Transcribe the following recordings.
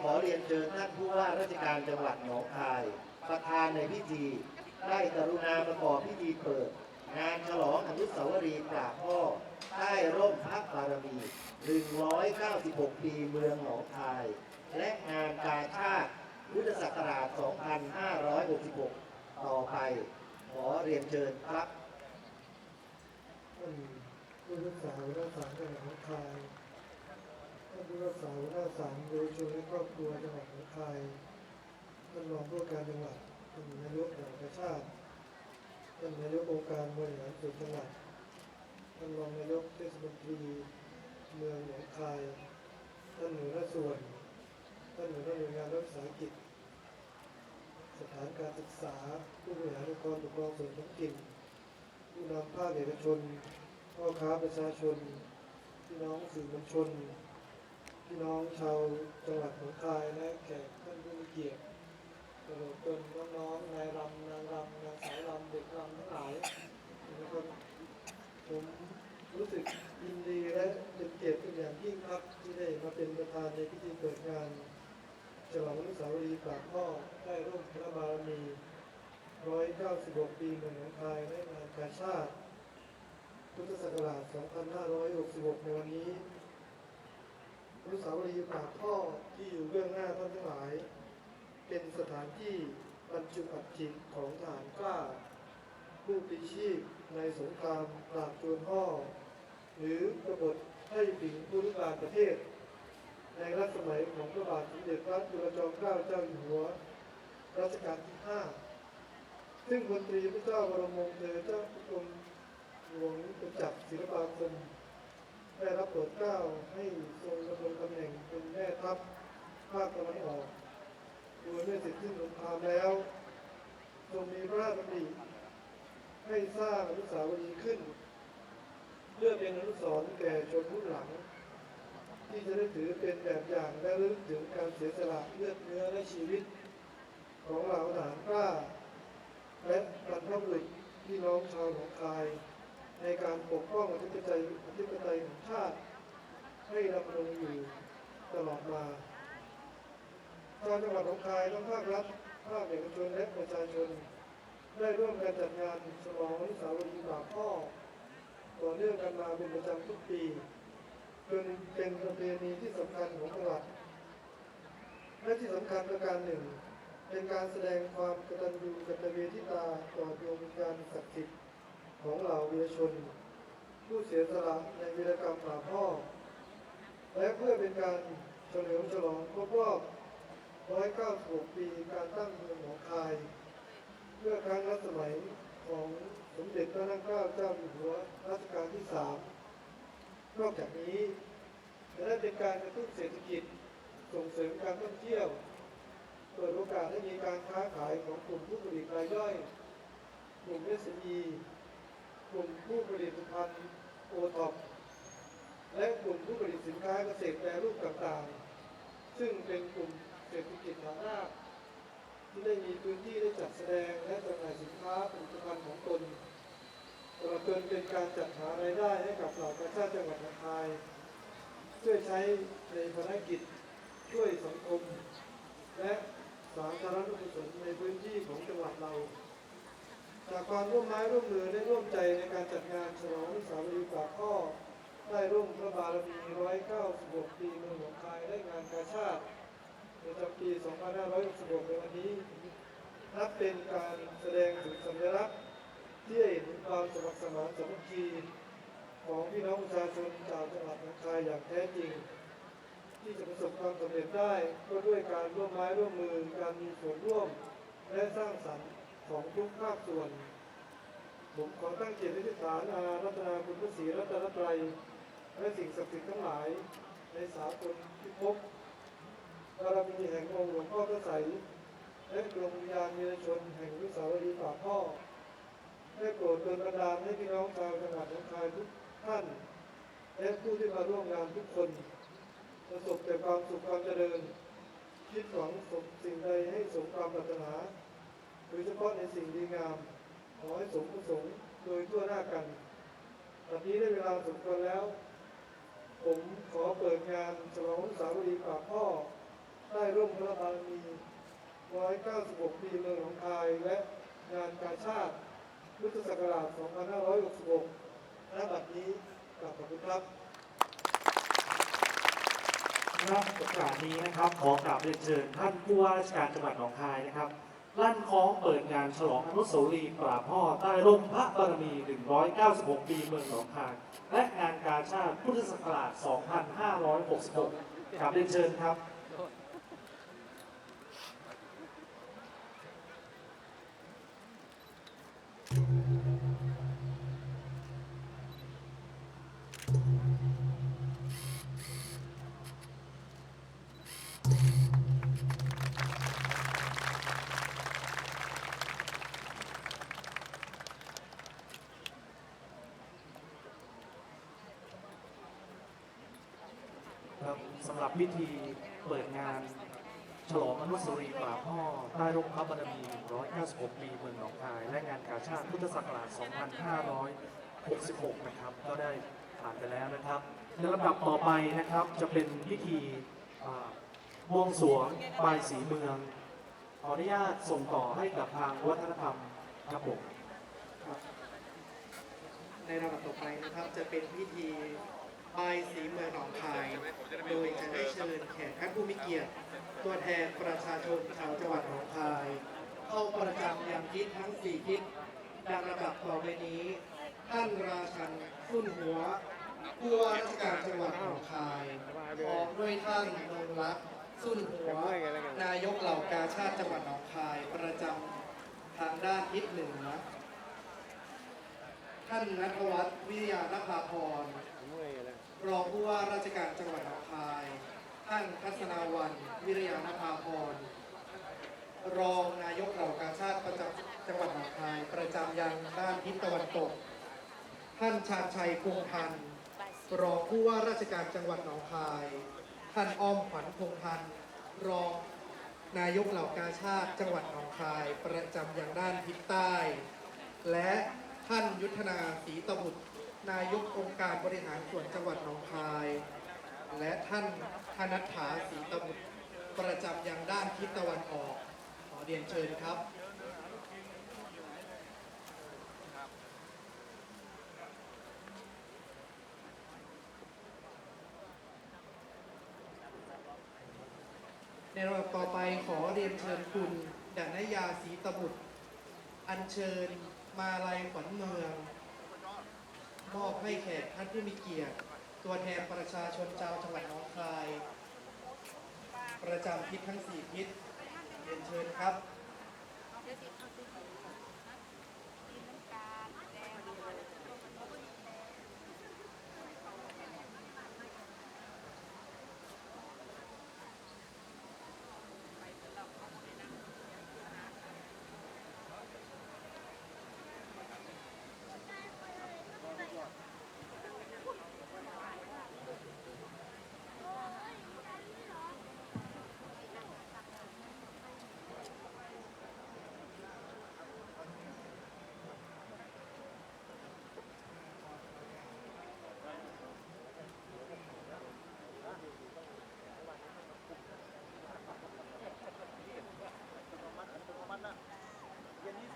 ขอเรียนเชิญท่านผู้ว่าราชการจังหวัดหนองคาย ประธานในพิธี ได้กรุณาประกอบพิธีเปิด งานฉลองอนุสาวรีย์กราบพ่อใต้ร่มพระบารมี 196 ปีเมืองหนองคาย และงานกาชาติพุทธศักราช 2566 ต่อไป ขอเรียนเชิญครับท่านผู้รักษาหัวหน้าศาลจังหวัดหนองคายานผู้รักษาหัวหน้าศาลโดยชนและครอบครัวจังหวัดหนองคายท่านรองผู้การจังหวัดท่านนายกเหล่าประชาติท่านนายกองค์การบริหารส่วนจังหวัดท่านรองนายกเทศมนตรีเมืองหนองคายท่านหัวหน้าส่วนท่านหัวหน้าหน่วยงานรัฐสาหกิจ สถานการศึกษา ผู้บริหารองค์กรปกครองส่วนท้องถิ่นผู้นำภาคเอกชนพ่อค้าประชาชนพี่น้องสื่อมวลชน พี่น้องชาวจังหวัดหนองคายและแขกท่านผู้มีเกียรติตลอดจนน้องๆนายรำนางรำนางสาวรำเด็กรำทั้งหลายนะครับผมรู้สึกยินดีและเป็นเกียรติเป็นอย่างยิ่งครับที่ได้มาเป็นประธานในพิธีเปิดงานฉลองอนุสาวรีย์ปากพ่อได้ร่วมพระบารมี 196 ปีเมืองหนองคายและงานกาชาติ พุทธศักราช 2566 ในวันนี้ อนุสาวรีย์ปากท่อที่อยู่เบื้องหน้าท่านทั้งหลาย เป็นสถานที่บรรจุอัฐิของทหารกล้า ผู้ปลิชีพในสงครามปราบโจรพ่อ หรือกบฏให้ผิงผู้รุกานประเทศ ในรัชสมัยของพระบาทสมเด็จพระจุลจอมเกล้าเจ้าอยู่หัวรัชกาลที่5ซึ่งพลตรีพระเจ้าบรมวงศ์เธอเจ้ากรมหลวงประจักษ์ศิลปาคม ได้รับโปรดเกล้าให้ทรงดำรงตำแหน่งเป็นแม่ทัพภาคตะวันออกโดยเมื่อเสร็จสิ้นสงครามแล้ว ทรงมีพระราชดำริให้สร้างอนุสาวรีย์ขึ้น เพื่อเป็นอนุสรณ์แก่ชนรุ่นหลัง ที่จะได้ถือเป็นแบบอย่างและระลึกถึงการเสียสละเลือดเนื้อและชีวิต ของเหล่าทหารกล้าและบรรพบุรุษพี่น้องชาวหนองคาย ในการปกป้องอธิปไตยอธิปไตยของชาติให้ดำรงอยู่ตลอดมาชาวจังหวัดหนองคายทั้งภาครัฐ ภาคเอกชนและประชาชน ได้ร่วมกันจัดงานฉลองนุสาวรีบากพ่อต่อเนื่องกันมาเป็นประจำทุกปีจนเป็นประเพณีที่สำคัญของจังหวัดและที่สำคัญประการหนึ่ง เป็นการแสดงความกตัญญูกตเวทิตาต่อดวงวิญญาณศักดิ์สิทธิ์ ของเหล่าวีรชน ผู้เสียสละในวีรกรรมป่าพ่อ และเพื่อเป็นการเฉลิมฉลองครบรอบ 196 ปีการตั้งเมืองหนองคาย เพื่อครั้งรัชสมัยของสมเด็จพระนางเกล้าเจ้าอยู่หัวรัชกาลที่ 3 นอกจากนี้จะได้เป็นการกระตุ้นเศรษฐกิจส่งเสริมการท่องเที่ยว เปิดโอกาสให้มีการค้าขายของกลุ่มผู้ผลิตรายย่อย กลุ่ม SME กลุ่มผู้ผลิตภัณฑ์โอท็อปและกลุ่มผู้ผลิตสินค้าเกษตรแปรรูปต่างๆ ซึ่งเป็นกลุ่มเศรษฐกิจฐานรากที่ได้มีพื้นที่ได้จัดแสดงและจำหน่ายสินค้าผลิตภัณฑ์ของตนตลอดจนเป็นการจัดหารายได้ให้กับเหล่าประชาชนจังหวัดนองคายเพื่อใช้ในภารกิจช่วยสังคม และสาธารณกุศลในพื้นที่ของจังหวัด ความร่วมไม้ร่วมมือและร่วมใจในการจัดงานฉลองอนุสาวรีย์ปากข้อ ได้ร่วมพระบารมี196 ปีเมืองหนองคายและงานกาชาติประจำปี 2566 ในวันนี้ นับเป็นการแสดงถึงสัญลักษณ์ที่เห็นความสมัครสมานสามัคคีของพี่น้องประชาชนชาวจังหวัดหนองคายอย่างแท้จริง ที่จะประสบความสำเร็จได้ก็ด้วยการร่วมไม้ร่วมมือการมีส่วนร่วมและสร้างสรรค์ของทุกภาคส่วน ผมขอตั้งเกียรติอธิฐานอารัตนาคุณพระศรีรัตนตรัยและสิ่งศักดิ์สิทธิ์ทั้งหลาย ในสากลพิภพบารมีแห่งองค์หลวงพ่อพระใสยและดวงวิญญาณมีชนแห่งวิสาวรีย์ป่าพ่อได้โปรดดลบันดาลให้พี่น้องชาวจังหวัดหนองคายทุกท่านและผู้ที่มาร่วมงานทุกคน ประสบแต่ความสุขความเจริญ คิดหวังสมสิ่งใดให้สมความปรารถนาโดยเฉพาะในสิ่งดีงาม ขอให้สมประสงค์โดยทั่วหน้ากันวันนี้ได้เวลาสมควรแล้ว ผมขอเปิดงานฉลองสาวรีย์ปากพ่อ ได้ร่วมพระบารมี 196 ปีเมืองหนองคายและงานการชาติพุทธศักราช 2566ณบัดนี้กราบขอบคุณครับครับโอกาสนี้นะครับ ขอกราบเรียนเชิญท่านผู้ว่าราชการจังหวัดหนองคายนะครับ ลั่นคล้องเปิดงานฉลองอนุสาวรีย์ปราบพ่อใต้ร่มพระบารมี 196 ปีเมืองหนองคาย และงานกาชาติพุทธศักราช 2566กราบเรียนเชิญครับ ครับสำหรับพิธีเปิดงาน ฉลองอนุสาวรีย์ป่าพ่อใต้ร่มพระบารมี 196 ปีเมืองหนองคาย และงานกาชาติพุทธศักราช 2566 นะครับ ก็ได้ผ่านไปแล้วนะครับในลำดับต่อไปนะครับจะเป็นพิธีบวงสรวงบายสีเมือง ขออนุญาตส่งต่อให้กับทางวัฒนธรรมครับผมในระดับต่อไปนะครับจะเป็นพิธี บายสีเมืองหนองคาย โดยจะได้เชิญแขกท่านผู้มีเกียรติ ตัวแทนประชาชนชาวจังหวัดหนองคาย เข้าประจำยังทิศทั้ง4ทิศดังระดับต่อไปนี้ ท่านราชันสุนหัวผู้ว่าราชการจังหวัดหนองคายพร้อมด้วยท่านนงรักสุนหัว นายกเหล่ากาชาติจังหวัดหนองคายประจำทางด้านทิศเหนือท่านนัทวัฒน์วิทยานภาพร รองผู้ว่าราชการจังหวัดหนองคาย ท่านทัศนาวันวิทยานภาพร รองนายกเหล่ากาชาติประจำจังหวัดหนองคาย ประจำยังด้านทิศตะวันตก ท่านชาญชัยคงพันธ์รองผู้ว่าราชการจังหวัดหนองคาย ท่านอ้อมขวัญคงพันธ์รองนายกเหล่ากาชาติจังหวัดหนองคาย ประจำยังด้านทิศใต้ และท่านยุทธนาศรีตบุตร นายกองค์การบริหารส่วนจังหวัดหนองคาย และท่านธนัฐถาศรีตบุตรประจำยังด้านทิศตะวันออก ขอเรียนเชิญครับในระดับต่อไปขอเรียนเชิญคุณดานยาศรีตบุตร อัญเชิญมาลัยขวัญเมือง มอบให้แขกท่านผู้มีเกียรติ ตัวแทนประชาชนชาวจังหวัดหนองคาย ประจำทิศทั้งสี่ทิศเรียนเชิญครับ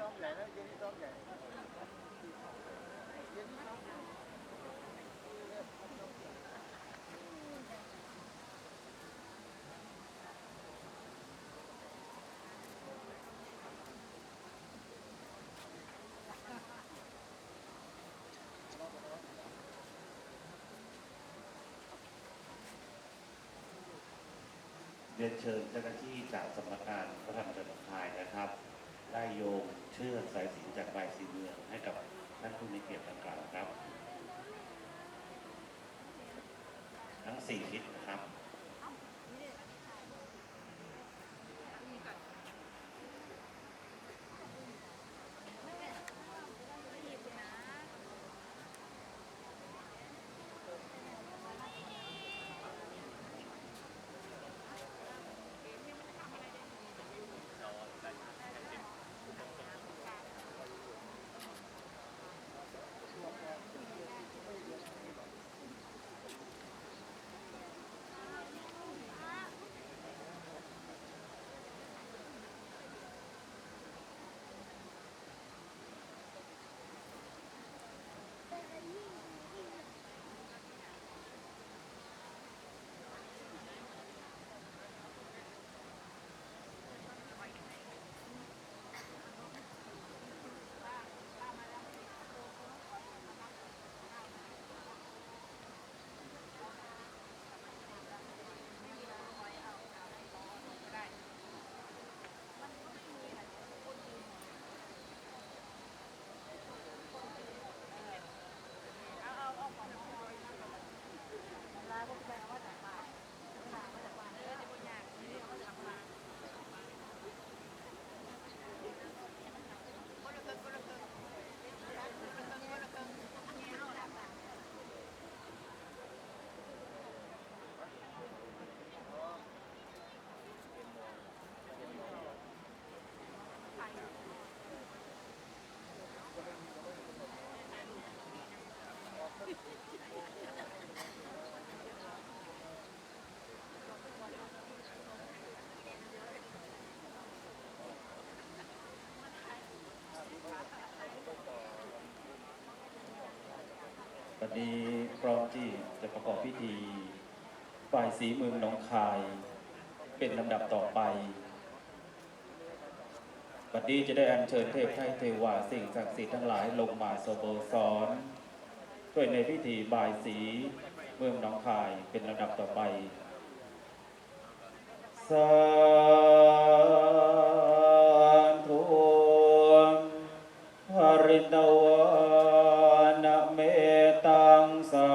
เรียนเชิญเจ้าหน้าที่จากสำนักงานพระธรรมจักรพายนะครับ ได้โยงเชือกสายสิญจนจากใบายสีเมืองให้กับท่านผู้มีเกียรติดังกล่าวครับ ทั้งสี่ทิศนะครับ วันนี้พร้อมที่จะประกอบพิธีฝ่ายสีเมืองน้องคาย เป็นลำดับต่อไปบัดนี้จะได้อัญเชิญเทพไทยเทวาสิ่งศักดิ์สิทธิ์ทั้งหลายลงมาสโบสร ด้วยในพิธีบายสี เมืองหนองคายเป็นระดับต่อไปสาธุหรินวานะเมตังสา